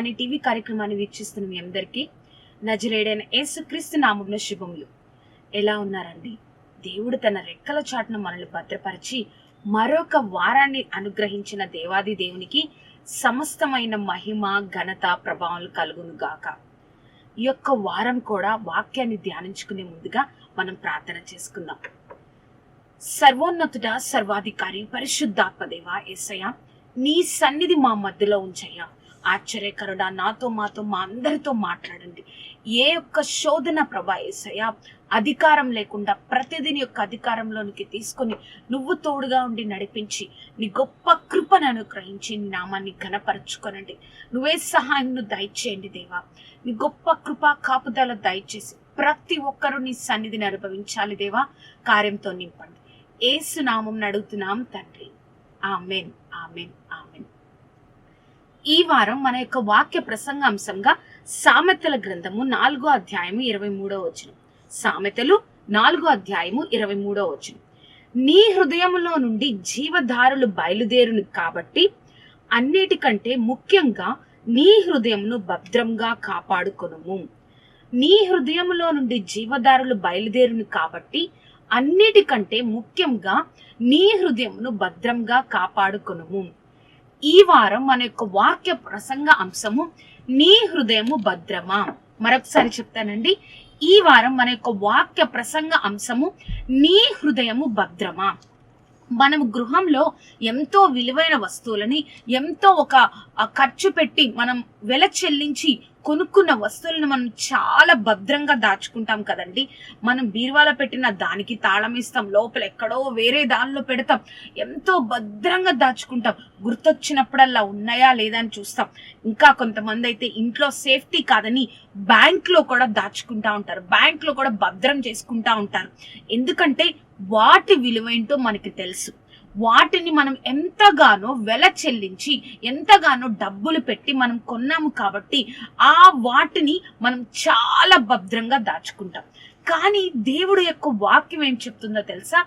అనే టీవీ కార్యక్రమాన్ని వీక్షిస్తున్న మీ అందరికీ నజరేడైన యేసుక్రీస్తు నామమున శుభములు. ఎలా ఉన్నారండి? దేవుడు తన రెక్కల చాటున మనల్ని భద్రపరిచి మరొక వారాన్ని అనుగ్రహించిన దేవాది దేవునికి సమస్తమైన మహిమ ఘనత ప్రభావాలు కలుగును గాక. ఈ యొక్క వారం కూడా వాక్యాన్ని ధ్యానించుకునే ముందుగా మనం ప్రార్థన చేసుకుందాం. సర్వోన్నతుడ సర్వాధికారి పరిశుద్ధాత్మ దేవ ఏసయ్య నీ సన్నిధి మా మధ్యలో ఉంచయ్యా. ఆశ్చర్యకరుడా నాతో మాతో మా అందరితో మాట్లాడండి. ఏ యొక్క శోధన ప్రభా ఏసయ్యా అధికారం లేకుండా ప్రతిదిని యొక్క అధికారంలోనికి తీసుకొని నువ్వు తోడుగా ఉండి నడిపించి నీ గొప్ప కృపను అనుగ్రహించి నీ నామాన్ని ఘనపరచుకొనండి. నువ్వే సహాయంను దయచేయండి దేవా. నీ గొప్ప కృప కాపుదల దయచేసి ప్రతి ఒక్కరూ నీ సన్నిధిని అనుభవించాలి దేవా. కార్యంతో నింపండి. ఏసునామం నడుగుతున్నాం అడుగుతున్నాం తండ్రి. ఆమెన్. ఆమెన్. ఈ వారం మన యొక్క వాక్య ప్రసంగాంశంగా సామెతల గ్రంథము నాలుగో అధ్యాయము ఇరవై మూడో వచనం. సామెతలు నాలుగో అధ్యాయము ఇరవై మూడో వచనం. నీ హృదయములో నుండి జీవధారులు బయలుదేరును కాబట్టి అన్నిటికంటే ముఖ్యంగా నీ హృదయమును భద్రంగా కాపాడుకొనుము. నీ హృదయములో నుండి జీవధారులు బయలుదేరును కాబట్టి అన్నిటికంటే ముఖ్యంగా నీ హృదయమును భద్రంగా కాపాడుకొనుము. ఈ వారం మన యొక్క వాక్య ప్రసంగ అంశము నీ హృదయము భద్రమా? మరొకసారి చెప్తానండి. ఈ వారం మన యొక్క వాక్య ప్రసంగ అంశము నీ హృదయము భద్రమా? మనం గృహంలో ఎంతో విలువైన వస్తువులని ఎంతో ఒక ఖర్చు పెట్టి మనం వెల చెల్లించి కొనుక్కున్న వస్తువులను మనం చాలా భద్రంగా దాచుకుంటాం కదండి. మనం బీరువాలో పెట్టిన దానికి తాళం ఇస్తాం లోపల ఎక్కడో వేరే దానిలో పెడతాం. ఎంతో భద్రంగా దాచుకుంటాం. గుర్తొచ్చినప్పుడల్లా ఉన్నాయా లేదా అని చూస్తాం. ఇంకా కొంతమంది అయితే ఇంట్లో సేఫ్టీ కాదని బ్యాంక్లో కూడా దాచుకుంటా ఉంటారు. బ్యాంక్లో కూడా భద్రం చేసుకుంటా ఉంటారు. ఎందుకంటే వాటి విలువేంటో మనకి తెలుసు. వాటిని మనం ఎంతగానో వెల చెల్లించి ఎంతగానో డబ్బులు పెట్టి మనం కొన్నాము కాబట్టి ఆ వాటిని మనం చాలా భద్రంగా దాచుకుంటాం. కానీ దేవుడు యొక్క వాక్యం ఏం చెప్తుందో తెలుసా?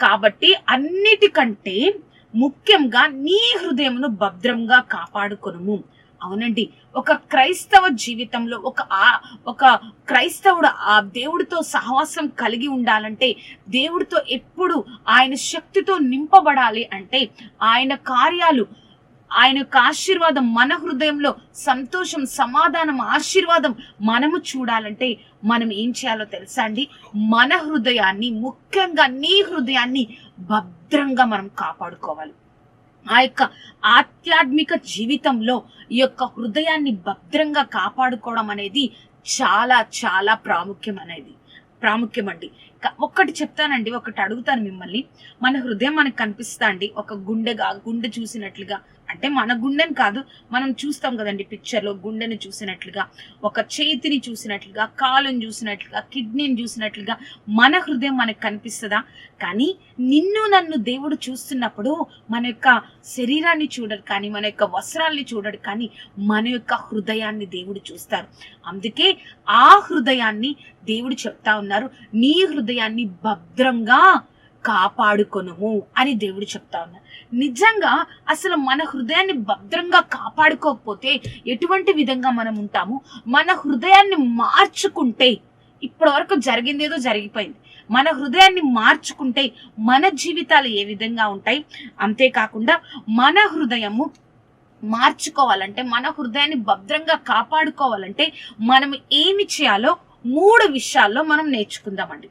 కాబట్టి అన్నిటికంటే ముఖ్యంగా నీ హృదయమును భద్రంగా కాపాడుకొనుము. అవునండి. ఒక క్రైస్తవ జీవితంలో ఒక ఆ ఒక క్రైస్తవుడు ఆ దేవుడితో సహవాసం కలిగి ఉండాలంటే దేవుడితో ఎప్పుడు ఆయన శక్తితో నింపబడాలి అంటే ఆయన కార్యాలు ఆయన యొక్క ఆశీర్వాదం మన హృదయంలో సంతోషం సమాధానం ఆశీర్వాదం మనము చూడాలంటే మనం ఏం చేయాలో తెలుసా అండి? మన హృదయాన్ని ముఖ్యంగా నీ హృదయాన్ని భద్రంగా మనం కాపాడుకోవాలి. ఆ యొక్క ఆధ్యాత్మిక జీవితంలో ఈ యొక్క హృదయాన్ని భద్రంగా కాపాడుకోవడం అనేది చాలా చాలా ప్రాముఖ్యం అనేది ప్రాముఖ్యం అండి ఒక్కటి చెప్తానండి ఒకటి అడుగుతాను మిమ్మల్ని. మన హృదయం మనకు కనిపిస్తా అండి. ఒక గుండెగా గుండె చూసినట్లుగా అంటే మన గుండెని కాదు మనం చూస్తాం కదండి పిక్చర్లో గుండెని చూసినట్లుగా ఒక చేతిని చూసినట్లుగా కాలుని చూసినట్లుగా కిడ్నీని చూసినట్లుగా మన హృదయం మనకు కనిపిస్తుందా? కానీ నిన్ను నన్ను దేవుడు చూస్తున్నప్పుడు మన యొక్క శరీరాన్ని చూడడు కానీ మన యొక్క వస్త్రాల్ని చూడడు కానీ మన యొక్క హృదయాన్ని దేవుడు చూస్తారు. అందుకే ఆ హృదయాన్ని దేవుడు చెప్తా ఉన్నారు. నీ హృదయాన్ని భద్రంగా కాపాడుకొనుము అని దేవుడు చెప్తా ఉన్నా. నిజంగా అసలు మన హృదయాన్ని భద్రంగా కాపాడుకోకపోతే ఎటువంటి విధంగా మనం ఉంటాము? మన హృదయాన్ని మార్చుకుంటే ఇప్పటి వరకు జరిగిందేదో జరిగిపోయింది. మన హృదయాన్ని మార్చుకుంటే మన జీవితాలు ఏ విధంగా ఉంటాయి? అంతేకాకుండా మన హృదయము మార్చుకోవాలంటే మన హృదయాన్ని భద్రంగా కాపాడుకోవాలంటే మనం ఏమి చేయాలో మూడు విషయాల్లో మనం నేర్చుకుందామండి.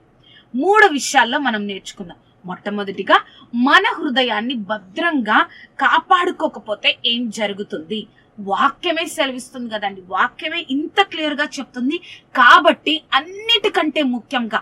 మూడు విషయాల్లో మనం నేర్చుకుందాం. మొట్టమొదటిగా మన హృదయాన్ని భద్రంగా కాపాడుకోకపోతే ఏం జరుగుతుంది? వాక్యమే సెలవిస్తుంది కదండి. వాక్యమే ఇంత క్లియర్గా చెప్తుంది. కాబట్టి అన్నిటికంటే ముఖ్యంగా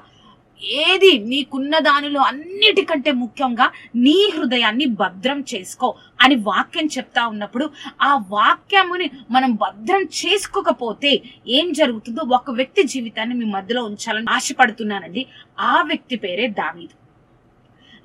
ఏది నీకున్న దానిలో అన్నిటికంటే ముఖ్యంగా నీ హృదయాన్ని భద్రం చేసుకో అని వాక్యం చెప్తా ఉన్నప్పుడు ఆ వాక్యముని మనం భద్రం చేసుకోకపోతే ఏం జరుగుతుందో ఒక వ్యక్తి జీవితాన్ని మీ మధ్యలో ఉంచాలని ఆశపడుతున్నానండి. ఆ వ్యక్తి పేరే దావీదు.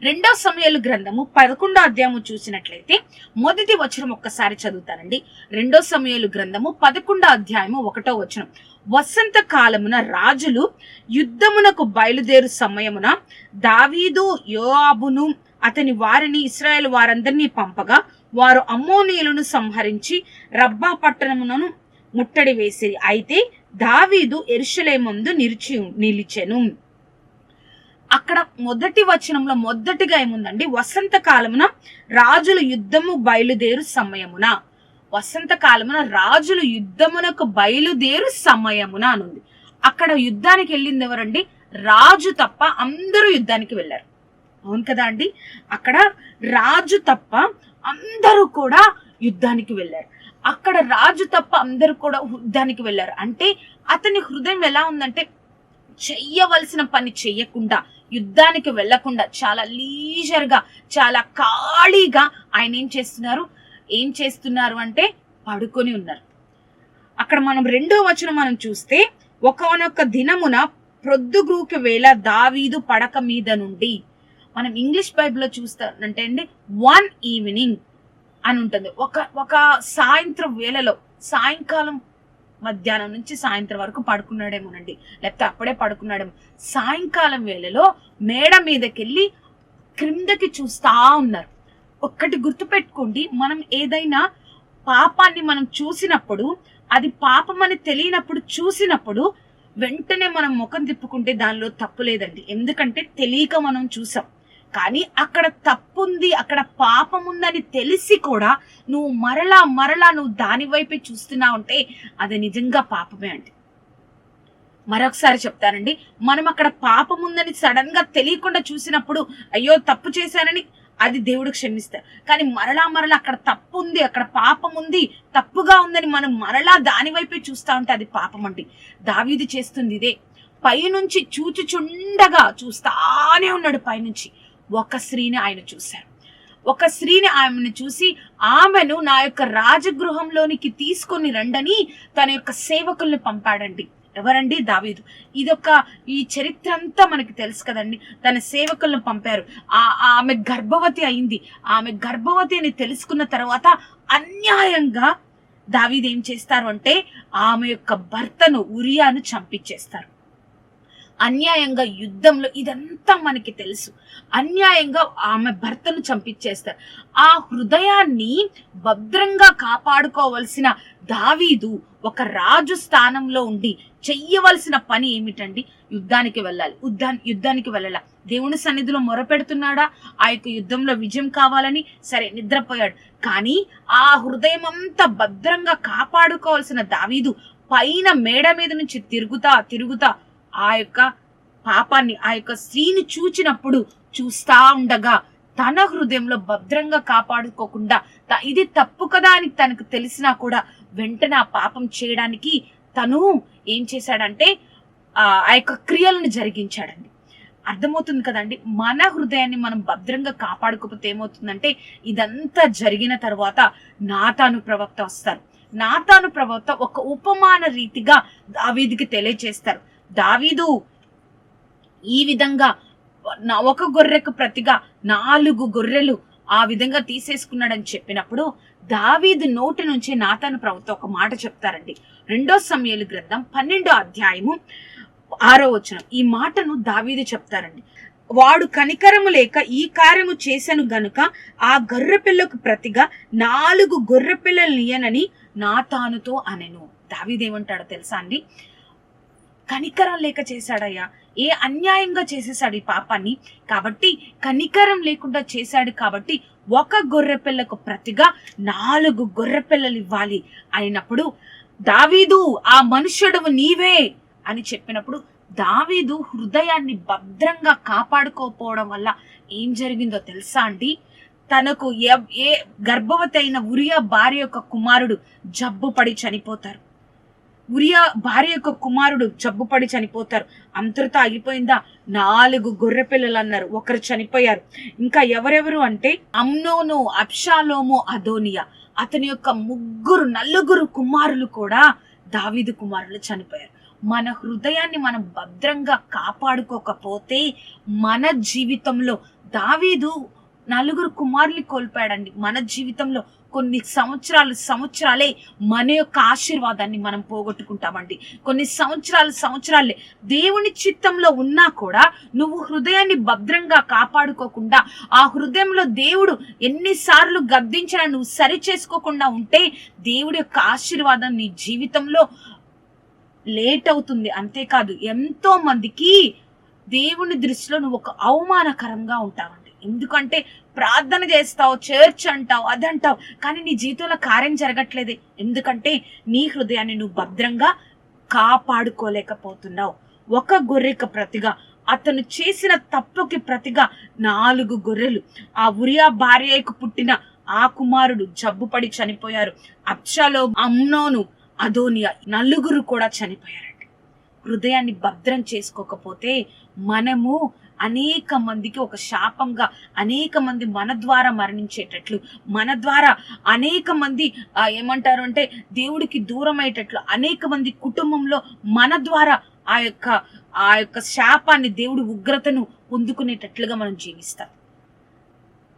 రెండో సమయాలు గ్రంథము పదకొండో అధ్యాయము చూసినట్లయితే మొదటి వచనం ఒక్కసారి చదువుతానండి. రెండో సమయాలు గ్రంథము పదకొండో అధ్యాయము ఒకటో వచనం. వసంత కాలమున రాజులు యుద్ధమునకు బయలుదేరు సమయమున దావీదు యోఆబును అతని వారిని ఇస్రాయేల్ వారందరినీ పంపగా వారు అమ్మోనీయులను సంహరించి రబ్బా పట్టణమునను ముట్టడి వేసిరి. అయితే దావీదు ఎరుషలేమందు నిలిచి నిలిచెను. అక్కడ మొదటి వచనంలో మొదటిగా ఏముందండి? వసంత కాలమున రాజులు యుద్ధము బయలుదేరు సమయమున. వసంత కాలమున రాజులు యుద్ధమునకు బయలుదేరు సమయమున అనుంది. అక్కడ యుద్ధానికి వెళ్ళింది ఎవరండి? రాజు తప్ప అందరూ యుద్ధానికి వెళ్ళారు. అవును కదా అండి? అక్కడ రాజు తప్ప అందరూ కూడా యుద్ధానికి వెళ్ళారు. అక్కడ రాజు తప్ప అందరూ కూడా యుద్ధానికి వెళ్ళారు. అంటే అతని హృదయం ఎలా ఉందంటే చెయ్యవలసిన పని చెయ్యకుండా యుద్ధానికి వెళ్ళకుండా చాలా లీజర్గా చాలా ఖాళీగా ఆయన ఏం చేస్తున్నారు? ఏం చేస్తున్నారు అంటే పడుకొని ఉన్నారు. అక్కడ మనం రెండో వచనం మనం చూస్తే ఒకనొక దినమున ప్రొద్దుగ్రూకి వేళ దావీదు పడక మీద నుండి మనం ఇంగ్లీష్ బైబిల్లో చూస్తానంటే అండి వన్ ఈవినింగ్ అని ఉంటుంది. ఒక ఒక సాయంత్రం వేళలో సాయంకాలం మధ్యాహ్నం నుంచి సాయంత్రం వరకు పడుకున్నాడేమోనండి. లేకపోతే అప్పుడే పడుకున్నాడేమో. సాయంకాలం వేళలో మేడ మీదకెళ్ళి క్రిందకి చూస్తా ఉన్నారు. ఒక్కటి గుర్తుపెట్టుకోండి మనం ఏదైనా పాపాన్ని మనం చూసినప్పుడు అది పాపం అని తెలియనప్పుడు చూసినప్పుడు వెంటనే మనం ముఖం తిప్పుకుంటే దానిలో తప్పు లేదండి. ఎందుకంటే తెలియక మనం చూసాం. కానీ అక్కడ తప్పుంది అక్కడ పాపం ఉందని తెలిసి కూడా నువ్వు మరలా మరలా నువ్వు దాని వైపే చూస్తున్నా ఉంటే అది నిజంగా పాపమే అండి. మరొకసారి చెప్తానండి మనం అక్కడ పాపం ఉందని సడన్గా తెలియకుండా చూసినప్పుడు అయ్యో తప్పు చేశానని అది దేవుడు క్షమిస్తారు. కానీ మరలా మరలా అక్కడ తప్పు ఉంది అక్కడ పాపం ఉంది తప్పుగా ఉందని మనం మరలా దాని వైపే చూస్తా ఉంటే అది పాపం అండి. దావీది చేస్తుంది ఇదే పైనుంచి చూచుచుండగా చూస్తానే ఉన్నాడు పైనుంచి. ఒక స్త్రీని ఆయన చూశారు. ఒక స్త్రీని ఆమెను చూసి ఆమెను నా యొక్క రాజగృహంలోనికి తీసుకొని రండని తన యొక్క సేవకుల్ని పంపాడండి. ఎవరండి? దావీదు. ఇదొక ఈ చరిత్ర అంతా మనకి తెలుసు కదండి. తన సేవకులను పంపారు. ఆ ఆమె గర్భవతి అయింది. ఆమె గర్భవతి అని తెలుసుకున్న తర్వాత అన్యాయంగా దావీదేం ఏం చేస్తారు అంటే ఆమె యొక్క భర్తను ఉరియాను చంపించేస్తారు. అన్యాయంగా యుద్ధంలో ఇదంతా మనకి తెలుసు. అన్యాయంగా ఆమె భర్తను చంపించేస్తారు. ఆ హృదయాన్ని భద్రంగా కాపాడుకోవలసిన దావీదు ఒక రాజు స్థానంలో ఉండి చెయ్యవలసిన పని ఏమిటండి? యుద్ధానికి వెళ్ళాలి. యుద్ధా యుద్ధానికి వెళ్ళాల. దేవుని సన్నిధిలో మొరపెడుతున్నాడా? ఆ యొక్క యుద్ధంలో విజయం కావాలని? సరే నిద్రపోయాడు. కానీ ఆ హృదయం అంతా భద్రంగా కాపాడుకోవాల్సిన దావీదు పైన మేడ మీద నుంచి తిరుగుతా తిరుగుతా ఆ యొక్క పాపాన్ని ఆ యొక్క స్త్రీని చూచినప్పుడు చూస్తా ఉండగా తన హృదయంలో భద్రంగా కాపాడుకోకుండా ఇది తప్పు కదా అని తనకు తెలిసినా కూడా వెంటనే ఆ పాపం చేయడానికి తను ఏం చేశాడంటే ఆ ఆ యొక్క క్రియలను జరిగించాడండి. అర్థమవుతుంది కదండి మన హృదయాన్ని మనం భద్రంగా కాపాడుకోకపోతే ఏమవుతుందంటే ఇదంతా జరిగిన తర్వాత నాతాను ప్రవక్త వస్తారు. నాతాను ప్రవక్త ఒక ఉపమాన రీతిగా దావీదికి తెలియజేస్తారు దావీదు ఈ విధంగా నా- ఒక గొర్రెకు ప్రతిగా నాలుగు గొర్రెలు ఆ విధంగా తీసేసుకున్నాడని చెప్పినప్పుడు దావీదు నోటి నుంచి నాతాను ప్రభుత్వం ఒక మాట చెప్తారండి. రెండో సమయాలు గ్రంథం పన్నెండో అధ్యాయము ఆరో వచనం. ఈ మాటను దావీదు చెప్తారండి. వాడు కనికరము లేక ఈ కార్యము చేశాను గనుక ఆ గొర్రె పిల్లకు ప్రతిగా నాలుగు గొర్రె పిల్లలు నియనని నాతానుతో అనెను. దావీదేమంటాడో తెలుసా అండి? కనికరం లేక చేశాడయ్యా. ఏ అన్యాయంగా చేసేసాడు ఈ పాపాన్ని? కాబట్టి కనికరం లేకుండా చేశాడు కాబట్టి ఒక గొర్రె పిల్లకు ప్రతిగా నాలుగు గొర్రె పిల్లలు ఇవ్వాలి. అయినప్పుడు దావీదు ఆ మనుష్యుడు నీవే అని చెప్పినప్పుడు దావీదు హృదయాన్ని భద్రంగా కాపాడుకోకపోవడం వల్ల ఏం జరిగిందో తెలుసా అండి? తనకు ఏ గర్భవతి అయిన ఉరియా భార్య యొక్క కుమారుడు జబ్బు పడి చనిపోతారు. ఉరియా భార్య యొక్క కుమారుడు జబ్బుపడి చనిపోతారు. అంతటితో ఆగిపోయిందా? నాలుగు గొర్రె పిల్లలు అన్నారు ఒకరు చనిపోయారు. ఇంకా ఎవరెవరు అంటే అమ్నోను అప్షాలోము అదోనియా. అతని యొక్క ముగ్గురు నలుగురు కుమారులు కూడా దావీదు కుమారులు చనిపోయారు. మన హృదయాన్ని మనం భద్రంగా కాపాడుకోకపోతే మన జీవితంలో దావీదు నలుగురు కుమారులు కోల్పోయాడండి. మన జీవితంలో కొన్ని సంవత్సరాలు సంవత్సరాలే మన యొక్క ఆశీర్వాదాన్ని మనం పోగొట్టుకుంటామండి. కొన్ని సంవత్సరాలు సంవత్సరాలే దేవుని చిత్తంలో ఉన్నా కూడా నువ్వు హృదయాన్ని భద్రంగా కాపాడుకోకుండా ఆ హృదయంలో దేవుడు ఎన్నిసార్లు గద్దించినా నువ్వు సరి చేసుకోకుండా ఉంటే దేవుడి యొక్క ఆశీర్వాదం నీ జీవితంలో లేట్ అవుతుంది. అంతేకాదు ఎంతో మందికి దేవుని దృష్టిలో నువ్వు ఒక అవమానకరంగా ఉంటావండి. ఎందుకంటే ప్రార్థన చేస్తావు చర్చ్ అంటావు అదంటావు. కానీ నీ జీవితంలో కార్యం జరగట్లేదే. ఎందుకంటే నీ హృదయాన్ని నువ్వు భద్రంగా కాపాడుకోలేకపోతున్నావు. ఒక గొర్రెకు ప్రతిగా అతను చేసిన తప్పుకి ప్రతిగా నాలుగు గొర్రెలు. ఆ ఉరియా భార్యకు పుట్టిన ఆ కుమారుడు జబ్బుపడి చనిపోయారు. అచ్చలో అమ్నోను అదోనియా నలుగురు కూడా చనిపోయారండి హృదయాన్ని భద్రం చేసుకోకపోతే మనము అనేక మందికి ఒక శాపంగా అనేక మంది మన ద్వారా మరణించేటట్లు మన ద్వారా అనేక మంది ఏమంటారు అంటే దేవుడికి దూరం అయ్యేటట్లు అనేక మంది కుటుంబంలో మన ద్వారా ఆ యొక్క ఆ యొక్క శాపాన్ని దేవుడి ఉగ్రతను పొందుకునేటట్లుగా మనం జీవిస్తాం.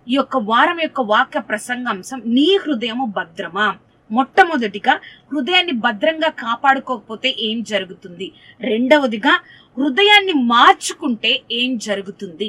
ఈ యొక్క వారం యొక్క వాక్య ప్రసంగాంశం నీ హృదయము భద్రమా? మొట్టమొదటిగా హృదయాన్ని భద్రంగా కాపాడుకోకపోతే ఏం జరుగుతుంది? రెండవదిగా హృదయాన్ని మార్చుకుంటే ఏం జరుగుతుంది?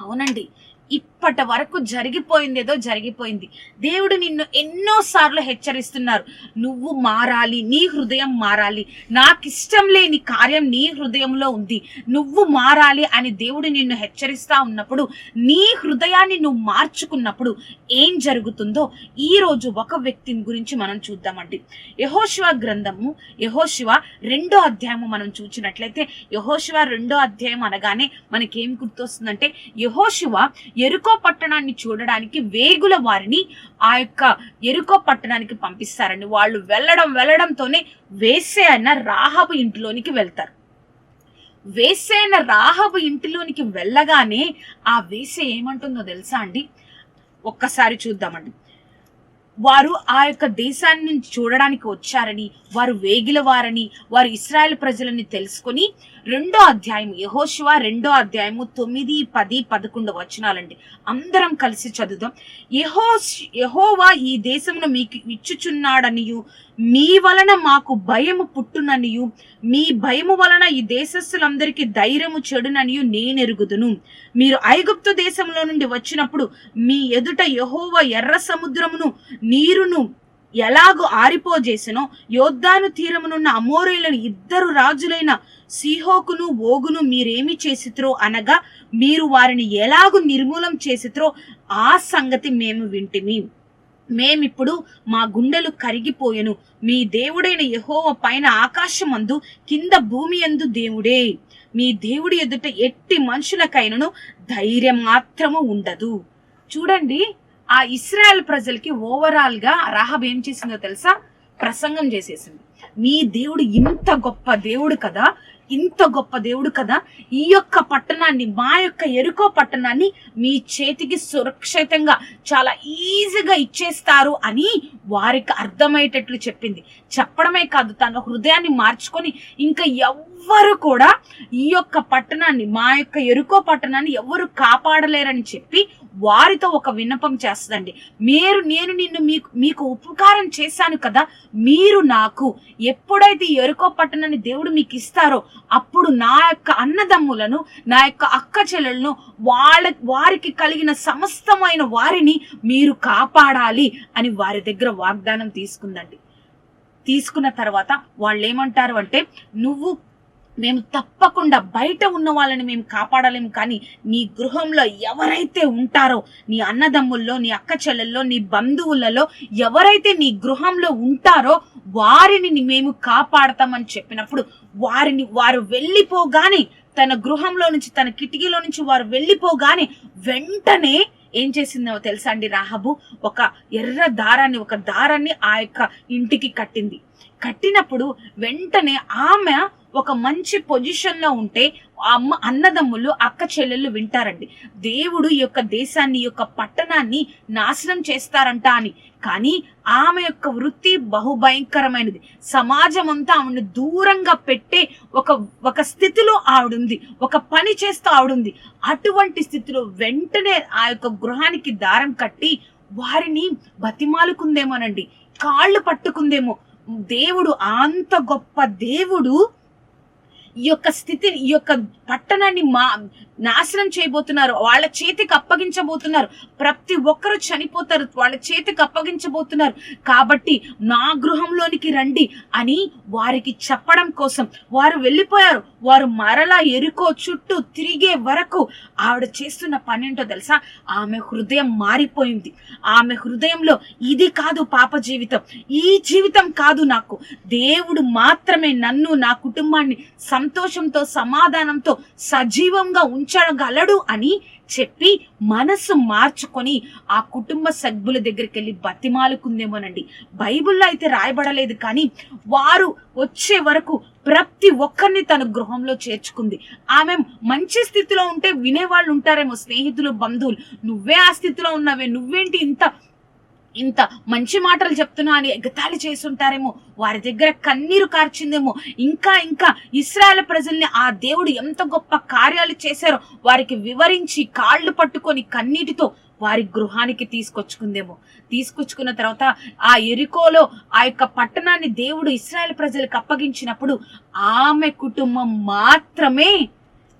అవునండి. ఇప్పటి వరకు జరిగిపోయిందేదో జరిగిపోయింది. దేవుడు నిన్ను ఎన్నో సార్లు హెచ్చరిస్తున్నారు. నువ్వు మారాలి నీ హృదయం మారాలి. నాకిష్టం లేని కార్యం నీ హృదయంలో ఉంది. నువ్వు మారాలి అని దేవుడు నిన్ను హెచ్చరిస్తా ఉన్నప్పుడు నీ హృదయాన్ని నువ్వు మార్చుకున్నప్పుడు ఏం జరుగుతుందో ఈ రోజు ఒక వ్యక్తిని గురించి మనం చూద్దామండి. యహోశివ గ్రంథము యహోశివ రెండో అధ్యాయము మనం చూసినట్లయితే యహోశివ రెండో అధ్యాయం అనగానే మనకేం గుర్తొస్తుందంటే యహోశివ ఎరుకో పట్టణాన్ని చూడడానికి వేగుల వారిని ఆ యొక్క ఎరుకో పట్టణానికి పంపిస్తారండి వాళ్ళు వెళ్ళడం వెళ్ళడంతోనే వేసే అన్న రాహబు ఇంటిలోనికి వెళ్తారు. వేసైన రాహబు ఇంటిలోనికి వెళ్ళగానే ఆ వేసే ఏమంటుందో తెలుసా అండి? ఒక్కసారి చూద్దామండి. వారు ఆ యొక్క దేశాన్ని నుంచి చూడడానికి వచ్చారని వారు వేగిల వారని వారు ఇస్రాయల్ ప్రజలని తెలుసుకొని రెండో అధ్యాయం యహోశివ రెండో అధ్యాయము తొమ్మిది పది పదకొండు వచనాలండి. అందరం కలిసి చదువుదాం. యహో యహోవా ఈ దేశమును మీకు ఇచ్చుచున్నాడనియు మీ వలన మాకు భయము పుట్టుననియు మీ భయము వలన ఈ దేశస్థులందరికీ ధైర్యము చెడుననియు నేనెరుగుదును. మీరు ఐగుప్తు దేశంలో నుండి వచ్చినప్పుడు మీ ఎదుట యహోవ ఎర్ర సముద్రమును నీరును ఎలాగో ఆరిపోజేసెనో యోద్ధాను తీరమునున్న అమోరేలను ఇద్దరు రాజులైన సీహోకును ఓగును మీరేమి చేసిత్రో అనగా మీరు వారిని ఎలాగు నిర్మూలం చేసిత్రో ఆ సంగతి మేము వింటిమి. మేమిప్పుడు మా గుండెలు కరిగిపోయెను. మీ దేవుడైన యహోవ పైన ఆకాశమందు కింద భూమి యందు దేవుడే. మీ దేవుడి ఎదుట ఎట్టి మనుషులకైనను ధైర్యం మాత్రము ఉండదు. చూడండి ఆ ఇస్రాయల్ ప్రజలకి ఓవరాల్గా రాహబ్ ఏం చేసిందో తెలుసా? ప్రసంగం చేసేసింది. మీ దేవుడు ఇంత గొప్ప దేవుడు కదా ఇంత గొప్ప దేవుడు కదా ఈ యొక్క పట్టణాన్ని మా యొక్క ఎరుకో పట్టణాన్ని మీ చేతికి సురక్షితంగా చాలా ఈజీగా ఇచ్చేస్తారు అని వారికి అర్థమయ్యేటట్లు చెప్పింది. చెప్పడమే కాదు తన హృదయాన్ని మార్చుకొని ఇంకా ఎవ్వరు కూడా ఈ యొక్క పట్టణాన్ని మా యొక్క ఎరుకో పట్టణాన్ని ఎవరు కాపాడలేరని చెప్పి వారితో ఒక విన్నపం చేస్తుందండి. మీరు నేను నిన్ను మీకు మీకు ఉపకారం చేశాను కదా మీరు నాకు ఎప్పుడైతే ఎరుకో పట్టణాన్ని దేవుడు మీకు ఇస్తారో అప్పుడు నా యొక్క అన్నదమ్ములను నా యొక్క అక్క చెల్లెలను వాళ్ళ వారికి కలిగిన సమస్తమైన వారిని మీరు కాపాడాలి అని వారి దగ్గర వాగ్దానం తీసుకుందండి. తీసుకున్న తర్వాత వాళ్ళు ఏమంటారు అంటే నువ్వు మేము తప్పకుండా బయట ఉన్న వాళ్ళని మేము కాపాడలేము కానీ నీ గృహంలో ఎవరైతే ఉంటారో నీ అన్నదమ్ముల్లో నీ అక్క చెల్లెల్లో నీ బంధువులలో ఎవరైతే నీ గృహంలో ఉంటారో వారిని మేము కాపాడతామని చెప్పినప్పుడు వారిని వారు వెళ్ళిపోగానే తన గృహంలో నుంచి తన కిటికీలో నుంచి వారు వెళ్ళిపోగానే వెంటనే ఏం చేసిందో తెలుసా అండి రాహబు? ఒక ఎర్ర దారాన్ని ఒక దారాన్ని ఆ యొక్క ఇంటికి కట్టింది. కట్టినప్పుడు వెంటనే ఆమె ఒక మంచి పొజిషన్లో ఉంటే అమ్మ అన్నదమ్ములు అక్క చెల్లెళ్ళు వింటారండి. దేవుడు ఈ యొక్క దేశాన్ని యొక్క పట్టణాన్ని నాశనం చేస్తారంట అని. కానీ ఆమె యొక్క వృత్తి బహుభయంకరమైనది. సమాజం అంతా ఆవిడని దూరంగా పెట్టే ఒక ఒక స్థితిలో ఆవిడుంది. ఒక పని చేస్తూ ఆవిడుంది. అటువంటి స్థితిలో వెంటనే ఆ యొక్క గృహానికి దారం కట్టి వారిని బతిమాలుకుందేమోనండి. కాళ్ళు పట్టుకుందేమో. దేవుడు అంత గొప్ప దేవుడు ఈ యొక్క స్థితిని ఈ యొక్క పట్టణాన్ని మా నాశనం చేయబోతున్నారు. వాళ్ళ చేతికి అప్పగించబోతున్నారు. ప్రతి ఒక్కరు చనిపోతారు. వాళ్ళ చేతికి అప్పగించబోతున్నారు. కాబట్టి నా గృహంలోనికి రండి అని వారికి చెప్పడం కోసం వారు వెళ్ళిపోయారు. వారు మరలా ఎరుకో చుట్టూ తిరిగే వరకు ఆవిడ చేస్తున్న పని ఏంటో తెలుసా? ఆమె హృదయం మారిపోయింది. ఆమె హృదయంలో ఇది కాదు పాప జీవితం. ఈ జీవితం కాదు నాకు. దేవుడు మాత్రమే నన్ను నా కుటుంబాన్ని సంతోషంతో సమాధానంతో సజీవంగా ఉంచగలడు అని చెప్పి మనసు మార్చుకొని ఆ కుటుంబ సభ్యుల దగ్గరికి వెళ్ళి బతిమాలుకుందేమోనండి. బైబిల్లో అయితే రాయబడలేదు కానీ వారు వచ్చే వరకు ప్రతి ఒక్కరిని తన గృహంలో చేర్చుకుంది. ఆమె మంచి స్థితిలో ఉంటే వినేవాళ్ళు ఉంటారేమో స్నేహితులు బంధువులు. నువ్వే ఆ స్థితిలో ఉన్నావే నువ్వేంటి ఇంత ఇంత మంచి మాటలు చెప్తున్నా అని ఎగతాళి చేసుంటారేమో వారి దగ్గర కన్నీరు కార్చిందేమో. ఇంకా ఇంకా ఇస్రాయల్ ప్రజల్ని ఆ దేవుడు ఎంత గొప్ప కార్యాలు చేశారో వారికి వివరించి కాళ్ళు పట్టుకొని కన్నీటితో వారి గృహానికి తీసుకొచ్చుకుందేమో. తీసుకొచ్చుకున్న తర్వాత ఆ ఎరికోలో ఆ యొక్క పట్టణాన్ని దేవుడు ఇస్రాయల్ ప్రజలకు అప్పగించినప్పుడు ఆమె కుటుంబం మాత్రమే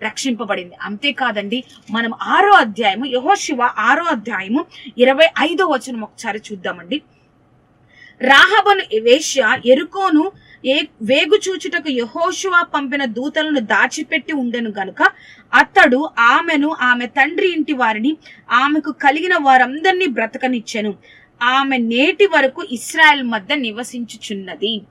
రక్షింపబడింది. అంతేకాదండి మనం ఆరో అధ్యాయము యహోశివ ఆరో అధ్యాయము ఇరవై ఐదో వచనం ఒకసారి చూద్దామండి. రాహబను వేశ్య ఎరుకోను ఏ వేగు చూచుటకు యహోశువ పంపిన దూతలను దాచిపెట్టి ఉండెను గనుక అతడు ఆమెను ఆమె తండ్రి ఇంటి వారిని ఆమెకు కలిగిన వారందరినీ బ్రతకనిచ్చెను. ఆమె నేటి వరకు ఇస్రాయెల్ మధ్య నివసించుచున్నది.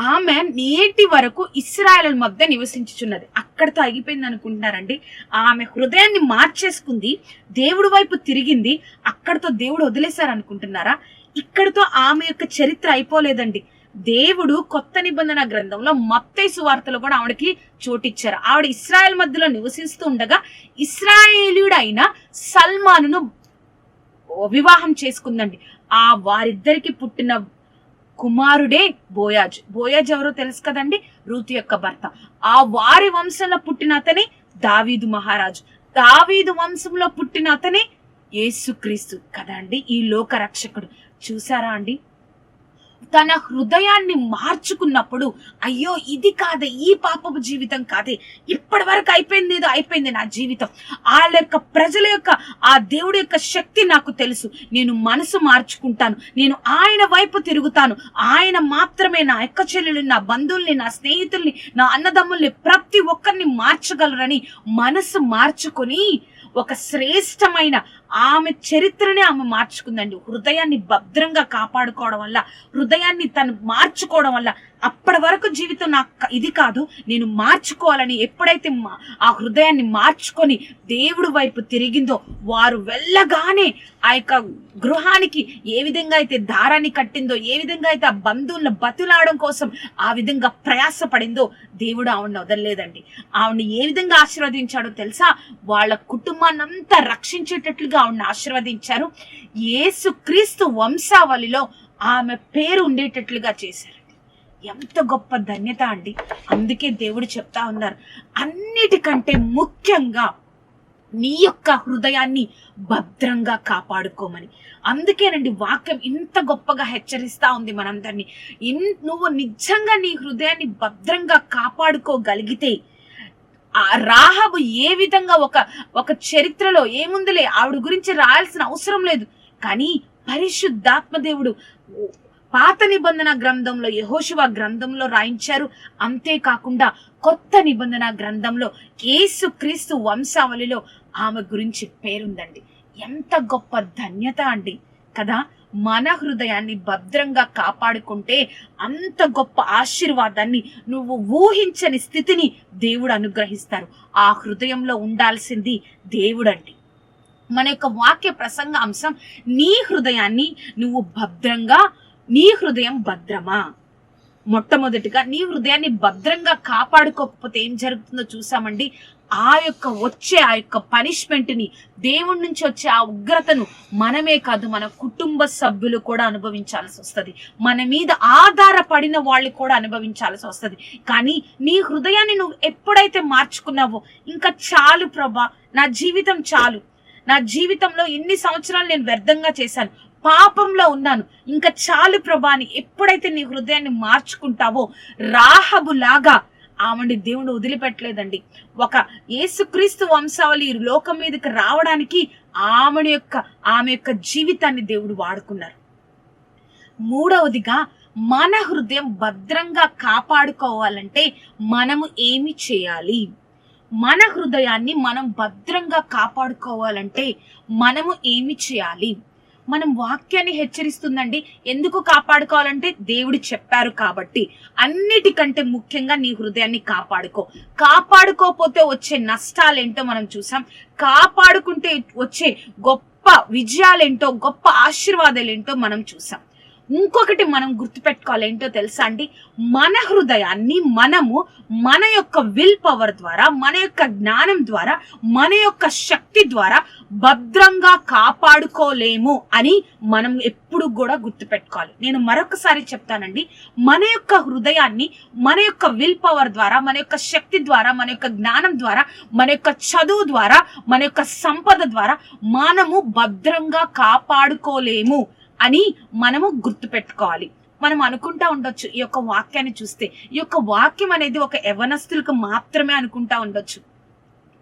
ఆమె నేటి వరకు ఇస్రాయల్ మధ్య నివసించుచున్నది. అక్కడితో ఆగిపోయింది అనుకుంటున్నారండి. ఆమె హృదయాన్ని మార్చేసుకుంది. దేవుడి వైపు తిరిగింది. అక్కడితో దేవుడు వదిలేశారు అనుకుంటున్నారా? ఇక్కడితో ఆమె యొక్క చరిత్ర అయిపోలేదండి. దేవుడు కొత్త నిబంధన గ్రంథంలో మత్తైసు వార్తలు కూడా ఆవిడకి చోటిచ్చారు. ఆవిడ ఇస్రాయల్ మధ్యలో నివసిస్తూ ఉండగా ఇస్రాయేలీయుడైన సల్మానును వివాహం చేసుకుందండి. ఆ వారిద్దరికి పుట్టిన కుమారుడే బోయాజ్. బోయాజ్ ఎవరో తెలుసు కదండి? రూతు యొక్క భర్త. ఆ వారి వంశంలో పుట్టిన అతనే దావీదు మహారాజు. దావీదు వంశంలో పుట్టిన అతనే యేసుక్రీస్తు కదండి ఈ లోక రక్షకుడు చూసారా అండి? తన హృదయాన్ని మార్చుకున్నప్పుడు అయ్యో ఇది కాదే ఈ పాపపు జీవితం కాదే ఇప్పటి వరకు అయిపోయింది ఏదో అయిపోయింది నా జీవితం. వాళ్ళ యొక్క ప్రజల యొక్క ఆ దేవుడి యొక్క శక్తి నాకు తెలుసు. నేను మనసు మార్చుకుంటాను. నేను ఆయన వైపు తిరుగుతాను. ఆయన మాత్రమే నా యొక్క చెల్లెలు నా బంధువుల్ని నా స్నేహితుల్ని నా అన్నదమ్ముల్ని ప్రతి ఒక్కరిని మార్చగలరని మనసు మార్చుకొని ఒక శ్రేష్టమైన ఆమె చరిత్రనే ఆమె మార్చుకుందండి. హృదయాన్ని భద్రంగా కాపాడుకోవడం వల్ల హృదయాన్ని తను మార్చుకోవడం వల్ల అప్పటి వరకు జీవితం నాకు ఇది కాదు. నేను మార్చుకోవాలని ఎప్పుడైతే మా- ఆ హృదయాన్ని మార్చుకొని దేవుడి వైపు తిరిగిందో వారు వెళ్ళగానే ఆ యొక్క గృహానికి ఏ విధంగా అయితే దారాన్ని కట్టిందో ఏ విధంగా అయితే ఆ బంధువులను బతులాడడం కోసం ఆ విధంగా ప్రయాసపడిందో దేవుడు ఆవిడని వదలలేదండి. ఆవిడని ఏ విధంగా ఆశీర్వదించాడో తెలుసా? వాళ్ళ కుటుంబాన్ని అంతా రక్షించేటట్లుగా ఆవిడని ఆశీర్వదించారు. ఏసు క్రీస్తు వంశావళిలో ఆమె పేరు ఉండేటట్లుగా చేశారండి ఎంత గొప్ప ధన్యత అండి. అందుకే దేవుడు చెప్తా ఉన్నారు. అన్నిటికంటే ముఖ్యంగా నీ యొక్క హృదయాన్ని భద్రంగా కాపాడుకోమని. అందుకేనండి వాక్యం ఇంత గొప్పగా హెచ్చరిస్తా ఉంది మనందరినీ. ఇన్ నువ్వు నిజంగా నీ హృదయాన్ని భద్రంగా కాపాడుకోగలిగితే ఆ రాహబు ఏ విధంగా ఒక ఒక చరిత్రలో ఏముందిలే ఆవిడ గురించి రాయాల్సిన అవసరం లేదు. కానీ పరిశుద్ధాత్మదేవుడు పాత నిబంధన గ్రంథంలో యహోశివ గ్రంథంలో రాయించారు. అంతేకాకుండా కొత్త నిబంధన గ్రంథంలో ఏసు క్రీస్తు వంశావళిలో ఆమె గురించి పేరుందండి. ఎంత గొప్ప ధన్యత అండి. కదా మన హృదయాన్ని భద్రంగా కాపాడుకుంటే అంత గొప్ప ఆశీర్వాదాన్ని నువ్వు ఊహించని స్థితిని దేవుడు అనుగ్రహిస్తారు. ఆ హృదయంలో ఉండాల్సింది దేవుడండి. మన యొక్క వాక్య ప్రసంగ అంశం నీ హృదయాన్ని నువ్వు భద్రంగా నీ హృదయం భద్రమా? మొట్టమొదటిగా నీ హృదయాన్ని భద్రంగా కాపాడుకోకపోతే ఏం జరుగుతుందో చూసామండి. ఆ యొక్క వచ్చే ఆ యొక్క పనిష్మెంట్ని దేవుడి నుంచి వచ్చే ఆ ఉగ్రతను మనమే కాదు మన కుటుంబ సభ్యులు కూడా అనుభవించాల్సి వస్తుంది. మన మీద ఆధారపడిన వాళ్ళు కూడా అనుభవించాల్సి వస్తుంది. కానీ నీ హృదయాన్ని నువ్వు ఎప్పుడైతే మార్చుకున్నావో ఇంకా చాలు ప్రభా నా జీవితం చాలు. నా జీవితంలో ఎన్ని సంవత్సరాలు నేను వ్యర్థంగా చేశాను. పాపంలో ఉన్నాను. ఇంకా చాలు ప్రభాని ఎప్పుడైతే నీ హృదయాన్ని మార్చుకుంటావో రాహబులాగా ఆమెని దేవుడు వదిలిపెట్టలేదండి. ఒక యేసుక్రీస్తు వంశావళి లోకం మీదకి రావడానికి ఆమెని యొక్క ఆమె యొక్క జీవితాన్ని దేవుడు వాడుకున్నారు. మూడవదిగా మన హృదయం భద్రంగా కాపాడుకోవాలంటే మనము ఏమి చేయాలి? మన హృదయాన్ని మనం భద్రంగా కాపాడుకోవాలంటే మనము ఏమి చేయాలి? మనం వాక్యాన్ని హెచ్చరిస్తుందండి. ఎందుకు కాపాడుకోవాలంటే దేవుడు చెప్పారు కాబట్టి. అన్నిటికంటే ముఖ్యంగా నీ హృదయాన్ని కాపాడుకో. కాపాడుకోపోతే వచ్చే నష్టాలేంటో మనం చూసాం. కాపాడుకుంటే వచ్చే గొప్ప విజయాలేంటో గొప్ప ఆశీర్వాదాలేంటో మనం చూసాం. ఇంకొకటి మనం గుర్తుపెట్టుకోవాలి ఏంటో తెలుసా అండి? మన హృదయాన్ని మనము మన యొక్క విల్ పవర్ ద్వారా మన యొక్క జ్ఞానం ద్వారా మన యొక్క శక్తి ద్వారా భద్రంగా కాపాడుకోలేము అని మనం ఎప్పుడు కూడా గుర్తుపెట్టుకోవాలి. నేను మరొకసారి చెప్తానండి మన యొక్క హృదయాన్ని మన యొక్క విల్ పవర్ ద్వారా మన యొక్క శక్తి ద్వారా మన యొక్క జ్ఞానం ద్వారా మన యొక్క చదువు ద్వారా మన యొక్క సంపద ద్వారా మనము భద్రంగా కాపాడుకోలేము. అని మనము గుర్తుపెట్టుకోవాలి. మనం అనుకుంటా ఉండొచ్చు ఈ యొక్క వాక్యాన్ని చూస్తే. ఈ యొక్క వాక్యం అనేది ఒక యవనస్తులకు మాత్రమే అనుకుంటా ఉండొచ్చు.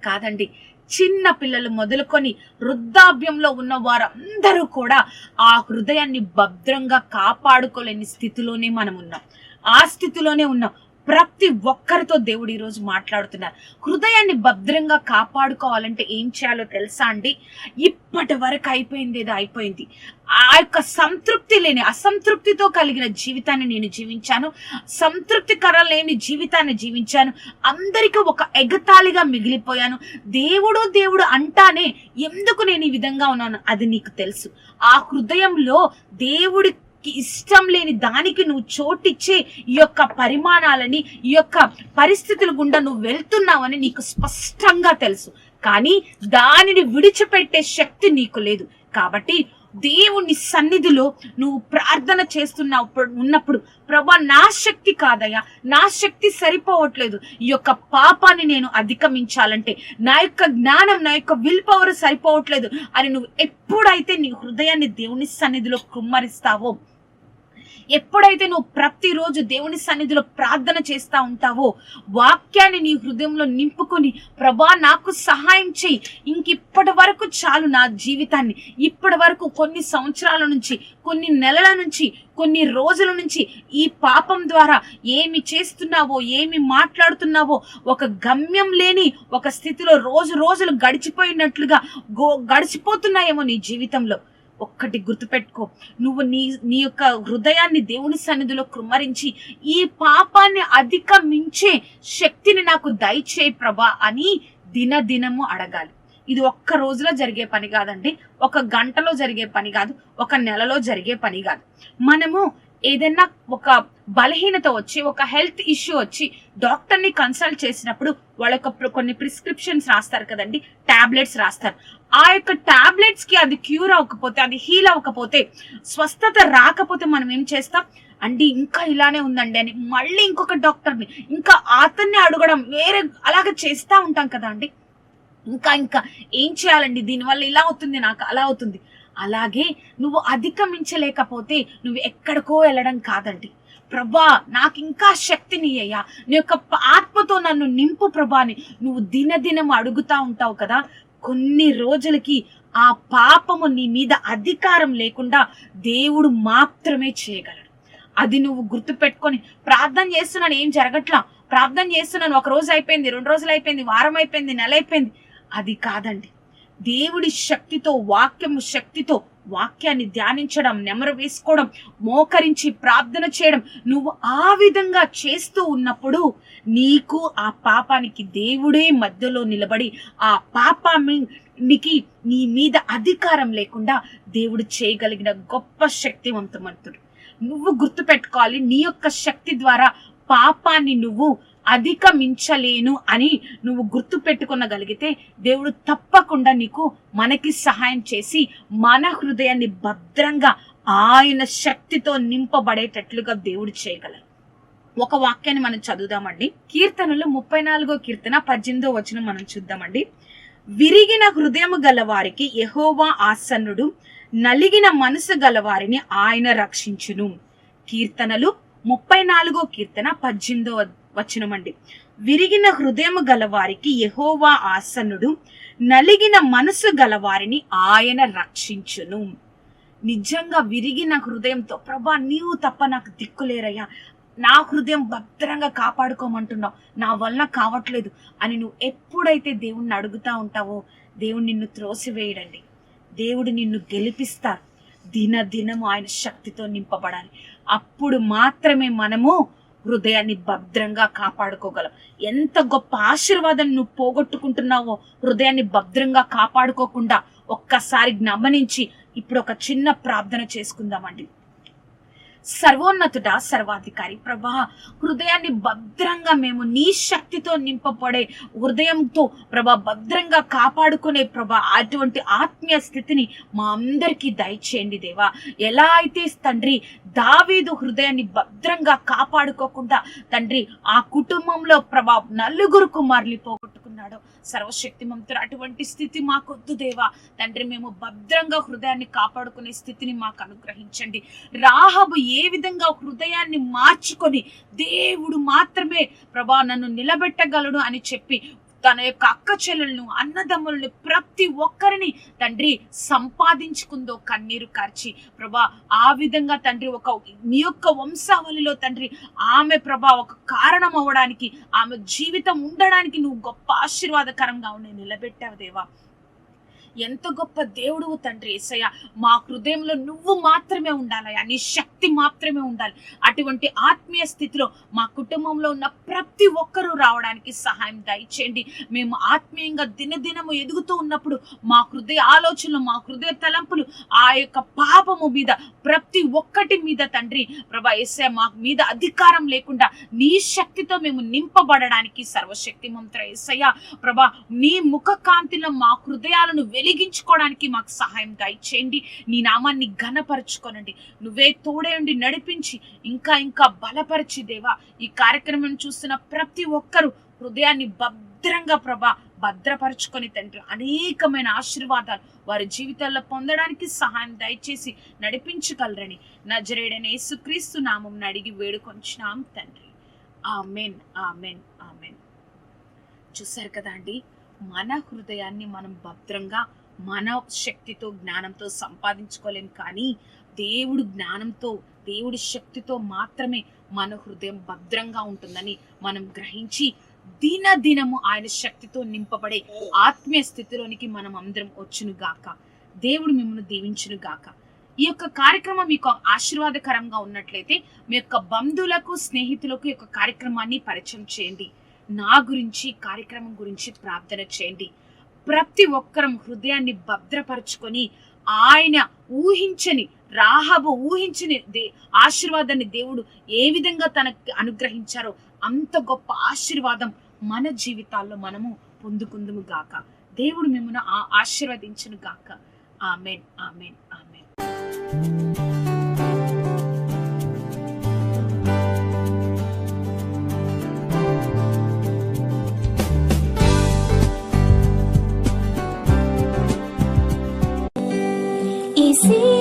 కాదండి చిన్న పిల్లలు మొదలుకొని వృద్ధాభ్యంలో ఉన్న వారందరూ కూడా ఆ హృదయాన్ని భద్రంగా కాపాడుకోలేని స్థితిలోనే మనం ఉన్నాం ఆ స్థితిలోనే ఉన్నాం. ప్రతి ఒక్కరితో దేవుడు ఈరోజు మాట్లాడుతున్నారు. హృదయాన్ని భద్రంగా కాపాడుకోవాలంటే ఏం చేయాలో తెలుసా అండి? ఇప్పటి వరకు అయిపోయింది ఏదో అయిపోయింది. ఆ యొక్క సంతృప్తి లేని అసంతృప్తితో కలిగిన జీవితాన్ని నేను జీవించాను. సంతృప్తికర లేని జీవితాన్ని జీవించాను. అందరికీ ఒక ఎగతాళిగా మిగిలిపోయాను. దేవుడు దేవుడు అంటానే ఎందుకు నేను ఈ విధంగా ఉన్నాను? అది నీకు తెలుసు. ఆ హృదయంలో దేవుడి నీకు ఇష్టం లేని దానికి నువ్వు చోటిచ్చే ఈ యొక్క పరిమాణాలని ఈ యొక్క పరిస్థితుల గుండా నువ్వు వెళ్తున్నావని నీకు స్పష్టంగా తెలుసు. కానీ దానిని విడిచిపెట్టే శక్తి నీకు లేదు. కాబట్టి దేవుని సన్నిధిలో నువ్వు ప్రార్థన చేస్తున్నావు ఉన్నప్పుడు ప్రభా నా శక్తి కాదయ్యా నా శక్తి సరిపోవట్లేదు. ఈ యొక్క పాపాన్ని నేను అధిగమించాలంటే నా యొక్క జ్ఞానం నా యొక్క విల్ పవర్ సరిపోవట్లేదు అని నువ్వు ఎప్పుడైతే నీ హృదయాన్ని దేవుని సన్నిధిలో కుమ్మరిస్తావో ఎప్పుడైతే నువ్వు ప్రతిరోజు దేవుని సన్నిధిలో ప్రార్థన చేస్తా ఉంటావో వాక్యాన్ని నీ హృదయంలో నింపుకొని ప్రభా నాకు సహాయం చేయి. ఇంక ఇప్పటి వరకు చాలు నా జీవితాన్ని. ఇప్పటి వరకు కొన్ని సంవత్సరాల నుంచి కొన్ని నెలల నుంచి కొన్ని రోజుల నుంచి ఈ పాపం ద్వారా ఏమి చేస్తున్నావో ఏమి మాట్లాడుతున్నావో ఒక గమ్యం లేని ఒక స్థితిలో రోజు రోజులు గడిచిపోయినట్లుగా గో గడిచిపోతున్నాయేమో నీ జీవితంలో. ఒక్కటి గుర్తుపెట్టుకో. నువ్వు నీ నీ యొక్క హృదయాన్ని దేవుని సన్నిధిలో కృమ్మరించి ఈ పాపాన్ని అధిగమించే శక్తిని నాకు దయచేయి ప్రభా అని దినదినము అడగాలి. ఇది ఒక్క రోజులో జరిగే పని కాదండి. ఒక గంటలో జరిగే పని కాదు. ఒక నెలలో జరిగే పని కాదు. మనము ఏదైనా ఒక బలహీనత వచ్చి ఒక హెల్త్ ఇష్యూ వచ్చి డాక్టర్ని కన్సల్ట్ చేసినప్పుడు వాళ్ళ యొక్క కొన్ని ప్రిస్క్రిప్షన్స్ రాస్తారు కదండి టాబ్లెట్స్ రాస్తారు. ఆ యొక్క టాబ్లెట్స్కి అది క్యూర్ అవ్వకపోతే అది హీల్ అవ్వకపోతే స్వస్థత రాకపోతే మనం ఏం చేస్తాం? అండి ఇంకా ఇలానే ఉందండి అని మళ్ళీ ఇంకొక డాక్టర్ని ఇంకా అతన్ని అడగడం వేరే అలాగే చేస్తూ ఉంటాం కదా అండి. ఇంకా ఇంకా ఏం చేయాలండి? దీనివల్ల ఇలా అవుతుంది నాకు అలా అవుతుంది. అలాగే నువ్వు అధిగమించలేకపోతే నువ్వు ఎక్కడికో వెళ్ళడం కాదండి. ప్రభా నాకు ఇంకా శక్తిని అయ్యా. నీ యొక్క ఆత్మతో నన్ను నింపు ప్రభాని నువ్వు దినదినం అడుగుతా ఉంటావు కదా. కొన్ని రోజులకి ఆ పాపము నీ మీద అధికారం లేకుండా దేవుడు మాత్రమే చేయగలడు. అది నువ్వు గుర్తు పెట్టుకొని ప్రార్థన చేస్తున్నాను ఏం జరగట్లా? ప్రార్థన చేస్తున్నాను ఒక రోజు అయిపోయింది రెండు రోజులు అయిపోయింది వారం అయిపోయింది నెల అయిపోయింది. అది కాదండి. దేవుడి శక్తితో వాక్యము శక్తితో వాక్యాన్ని ధ్యానించడం నెమరు వేసుకోవడం మోకరించి ప్రార్థన చేయడం నువ్వు ఆ విధంగా చేస్తూ ఉన్నప్పుడు నీకు ఆ పాపానికి దేవుడే మధ్యలో నిలబడి ఆ పాపానికి నీ మీద అధికారం లేకుండా దేవుడు చేయగలిగిన గొప్ప శక్తివంతమంతుడు. నువ్వు గుర్తుపెట్టుకోవాలి నీ యొక్క శక్తి ద్వారా పాపాన్ని నువ్వు అధికమించలేను అని నువ్వు గుర్తు పెట్టుకునగలిగితే దేవుడు తప్పకుండా నీకు మనకి సహాయం చేసి మన హృదయాన్ని భద్రంగా ఆయన శక్తితో నింపబడేటట్లుగా దేవుడు చేయగలరు ఒక వాక్యాన్ని మనం చదువుదామండి. కీర్తనలు ముప్పై నాలుగో కీర్తన పద్దెనిమిదో వచనం మనం చూద్దామండి. విరిగిన హృదయము గల వారికి యెహోవా ఆసన్నుడు నలిగిన మనసు గల వారిని ఆయన రక్షించును. కీర్తనలు ముప్పై నాలుగో కీర్తన పద్దెనిమిదో వచనమండి. విరిగిన హృదయము గలవారికి యహోవా ఆసనుడు నలిగిన మనసు గలవారిని ఆయన రక్షించును. నిజంగా విరిగిన హృదయంతో ప్రభా నీవు తప్ప నాకు దిక్కులేరయ్యా నా హృదయం భద్రంగా కాపాడుకోమంటున్నావు. నా వలన కావట్లేదు అని నువ్వు ఎప్పుడైతే దేవుణ్ణి అడుగుతా ఉంటావో దేవుడు నిన్ను త్రోసివేయడండి. దేవుడు నిన్ను గెలిపిస్తారు. దినదినము ఆయన శక్తితో నింపబడాలి. అప్పుడు మాత్రమే మనము హృదయాన్ని భద్రంగా కాపాడుకోగలం. ఎంత గొప్ప ఆశీర్వాదాన్ని నువ్వు పోగొట్టుకుంటున్నావో హృదయాన్ని భద్రంగా కాపాడుకోకుండా ఒక్కసారి గమనించి ఇప్పుడు ఒక చిన్న ప్రార్థన చేసుకుందామండి. సర్వోన్నతుడ సర్వాధికారి. ప్రభా హృదయాన్ని భద్రంగా మేము నీ శక్తితో నింపబడే హృదయంతో ప్రభా భద్రంగా కాపాడుకునే ప్రభా అటువంటి ఆత్మీయ స్థితిని మా అందరికీ దయచేయండి దేవా. ఎలా అయితే తండ్రి దావీదు హృదయాన్ని భద్రంగా కాపాడుకోకుండా తండ్రి ఆ కుటుంబంలో ప్రభా నలుగురు కుమారులు పోగొట్టుకున్నాడో సర్వశక్తిమంతుడు అటువంటి స్థితి మాకొద్దు దేవా. తండ్రి మేము భద్రంగా హృదయాన్ని కాపాడుకునే స్థితిని మాకు అనుగ్రహించండి. రాహబు ఏ విధంగా హృదయాన్ని మార్చుకొని దేవుడు మాత్రమే ప్రభా నన్ను నిలబెట్టగలడు అని చెప్పి తన యొక్క అక్క చెల్లెలను అన్నదమ్ములను ప్రతి ఒక్కరిని తండ్రి సంపాదించుకుందో కన్నీరు కార్చి ప్రభా ఆ విధంగా తండ్రి ఒక నీ యొక్క వంశావళిలో తండ్రి ఆమె ప్రభా ఒక కారణం అవ్వడానికి ఆమె జీవితం ఉండడానికి నువ్వు గొప్ప ఆశీర్వాదకరంగా ఉండి నిలబెట్టావు దేవా. ఎంత గొప్ప దేవుడు తండ్రి ఏసయ్య. మా హృదయంలో నువ్వు మాత్రమే ఉండాలయ్యా. నీ శక్తి మాత్రమే ఉండాలి. అటువంటి ఆత్మీయ స్థితిలో మా కుటుంబంలో ఉన్న ప్రతి ఒక్కరూ రావడానికి సహాయం దయచేయండి. మేము ఆత్మీయంగా దినదినము ఎదుగుతూ ఉన్నప్పుడు మా హృదయ ఆలోచనలు మా హృదయ తలంపులు ఆ యొక్క పాపము మీద ప్రతి ఒక్కటి మీద తండ్రి ప్రభా ఏసయ్య మా మీద అధికారం లేకుండా నీ శక్తితో మేము నింపబడడానికి సర్వశక్తి మంత్ర ఏసయ్య. ప్రభా నీ ముఖ కాంతిలో మా హృదయాలను వెలిగించుకోవడానికి మాకు సహాయం దయచేయండి. నీ నామాన్ని ఘనపరచుకోనండి. నువ్వే తోడేయండి నడిపించి ఇంకా ఇంకా బలపరిచి దేవా ఈ కార్యక్రమం చూస్తున్న ప్రతి ఒక్కరూ హృదయాన్ని భద్రంగా ప్రభా భద్రపరచుకొని తండ్రి అనేకమైన ఆశీర్వాదాలు వారి జీవితాల్లో పొందడానికి సహాయం దయచేసి నడిపించగలరని నజరేడైన యేసుక్రీస్తు నామం అడిగి వేడుకొంచినాం తండ్రి. Amen amen amen. చూసారు కదా అండి? మన హృదయాన్ని మనం భద్రంగా మన శక్తితో జ్ఞానంతో సంపాదించుకోలేం కానీ దేవుడు జ్ఞానంతో దేవుడి శక్తితో మాత్రమే మన హృదయం భద్రంగా ఉంటుందని మనం గ్రహించి దిన దినము ఆయన శక్తితో నింపబడే ఆత్మీయ స్థితిలోనికి మనం అందరం వచ్చును గాక దేవుడు మిమ్మల్ని దీవించును గాక ఈ యొక్క కార్యక్రమం మీకు ఆశీర్వాదకరంగా ఉన్నట్లయితే మీ యొక్క బంధువులకు స్నేహితులకు ఈ యొక్క కార్యక్రమాన్ని పరిచయం చేయండి. నా గురించి కార్యక్రమం గురించి ప్రార్థన చేయండి. ప్రతి ఒక్కరం హృదయాన్ని భద్రపరచుకొని ఆయన ఊహించని రాహబు ఊహించని దే ఆశీర్వాదాన్ని దేవుడు ఏ విధంగా తనకు అనుగ్రహించారో అంత గొప్ప ఆశీర్వాదం మన జీవితాల్లో మనము పొందుకుందుము గాక. దేవుడు మిమ్మల్ని ఆ గాక. Amen amen amen. sí.